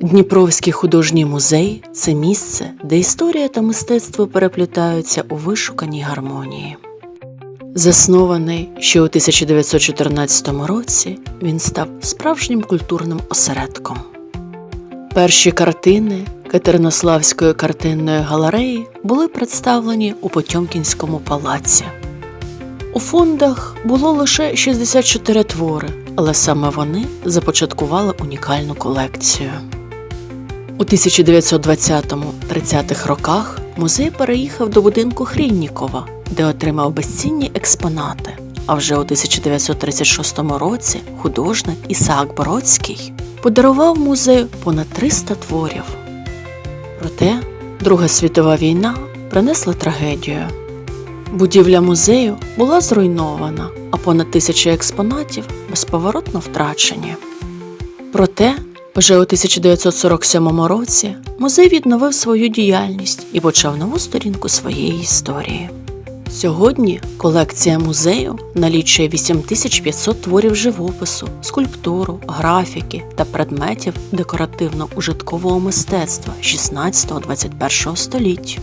Дніпровський художній музей це місце, де історія та мистецтво переплітаються у вишуканій гармонії. Заснований ще у 1914 році, він став справжнім культурним осередком. Перші картини Катеринославської картинної галереї були представлені у Потьомкінському палаці. У фондах було лише 64 твори, але саме вони започаткували унікальну колекцію. У 1920-30-х роках музей переїхав до будинку Хріннікова, де отримав безцінні експонати. А вже у 1936 році художник Ісаак Бродський подарував музею понад 300 творів. Проте Друга світова війна принесла трагедію. Будівля музею була зруйнована, а понад тисяча експонатів безповоротно втрачені. Проте, вже у 1947 році музей відновив свою діяльність і почав нову сторінку своєї історії. Сьогодні колекція музею налічує 8500 творів живопису, скульптуру, графіки та предметів декоративно-ужиткового мистецтва 16-21 століть.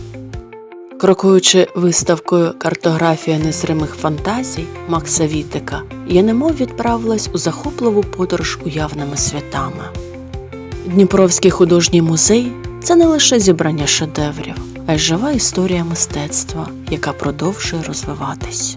Крокуючи виставкою Картографія незримих фантазій Макса Вітика, я немов відправилась у захопливу подорож уявними святами. Дніпровський художній музей це не лише зібрання шедеврів, а й жива історія мистецтва, яка продовжує розвиватись.